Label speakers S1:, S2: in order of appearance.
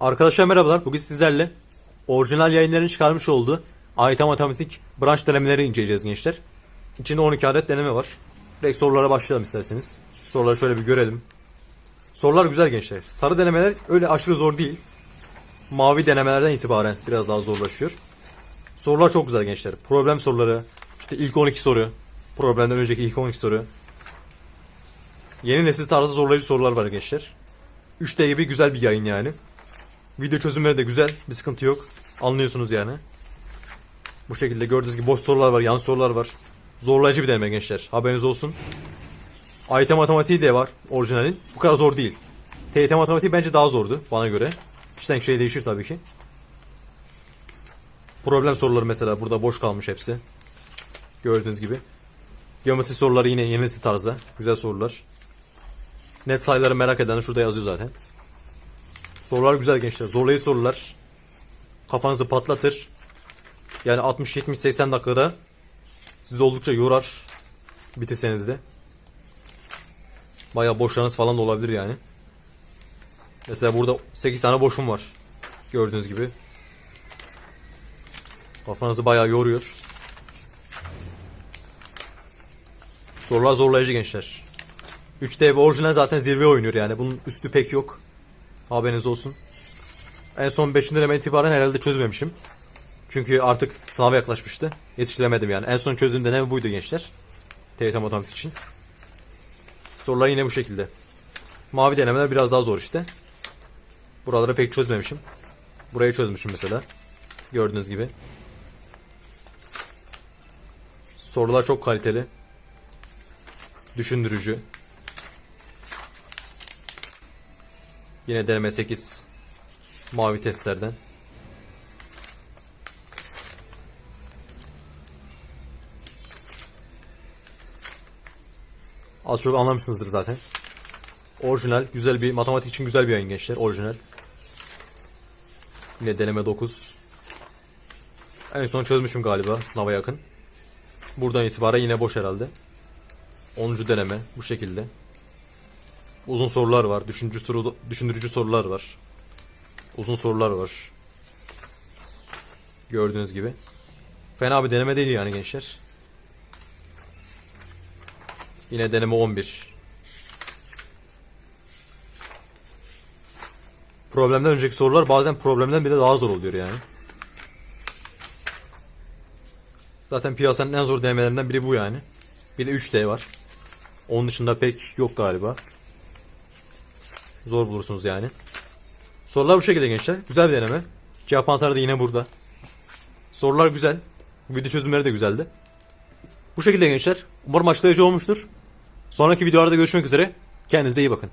S1: Arkadaşlar merhabalar. Bugün sizlerle orijinal yayınların çıkarmış olduğu AYT Matematik branş denemeleri inceleyeceğiz gençler. İçinde 12 adet deneme var. Direkt sorulara başlayalım isterseniz. Soruları şöyle bir görelim. Sorular güzel gençler. Sarı denemeler öyle aşırı zor değil. Mavi denemelerden itibaren biraz daha zorlaşıyor. Sorular çok güzel gençler. Problem soruları, işte ilk 12 soru, problemden önceki ilk 12 soru. Yeni nesil tarzı zorlayıcı sorular var gençler. 3D gibi güzel bir yayın yani. Video çözümleri de güzel. Bir sıkıntı yok. Anlıyorsunuz yani. Bu şekilde gördüğünüz gibi boş sorular var, yan sorular var. Zorlayıcı bir deneme gençler. Haberiniz olsun. AYT matematiği de var orijinalin. Bu kadar zor değil. TYT matematiği bence daha zordu bana göre. İşten şey değişir tabii ki. Problem soruları mesela burada boş kalmış hepsi. Gördüğünüz gibi. Geometri soruları yine yeni nesil tarzda. Güzel sorular. Net sayıları merak eden şurada yazıyor zaten. Sorular güzel gençler. Zorlayıcı sorular. Kafanızı patlatır. Yani 60 70 80 dakikada sizi oldukça yorar. Bitirseniz de. Bayağı boşlarınız falan da olabilir yani. Mesela burada 8 tane boşum var. Gördüğünüz gibi. Kafanızı bayağı yoruyor. Sorular zorlayıcı gençler. 3D ve orijinal zaten zirve oynuyor yani. Bunun üstü pek yok. Haberiniz olsun. En son 5. deneme itibaren herhalde çözmemişim. Çünkü artık sınava yaklaşmıştı. Yetiştiremedim yani. En son çözdüğüm deneme buydu gençler. TYT matematik için. Sorular yine bu şekilde. Mavi denemeler biraz daha zor işte. Buraları pek çözmemişim. Burayı çözmüşüm mesela. Gördüğünüz gibi. Sorular çok kaliteli. Düşündürücü. Yine deneme 8 mavi testlerden. Az çok anlamışsınızdır zaten. Orijinal, güzel bir matematik için güzel bir yayın gençler. Orijinal. Yine deneme 9. En son çözmüşüm galiba sınava yakın. Buradan itibaren yine boş herhalde. 10. deneme bu şekilde. Uzun sorular var. Düşündürücü, soru, düşündürücü sorular var. Uzun sorular var. Gördüğünüz gibi. Fena bir deneme değil yani gençler. Yine deneme 11. Problemden önceki sorular bazen problemden bile daha zor oluyor yani. Zaten piyasanın en zor denemelerinden biri bu yani. Bir de 3D var. Onun dışında pek yok galiba. Zor bulursunuz yani. Sorular bu şekilde gençler. Güzel bir deneme. Cevap anahtarı da yine burada. Sorular güzel. Video çözümleri de güzeldi. Bu şekilde gençler. Umarım açıklayıcı olmuştur. Sonraki videolarda görüşmek üzere. Kendinize iyi bakın.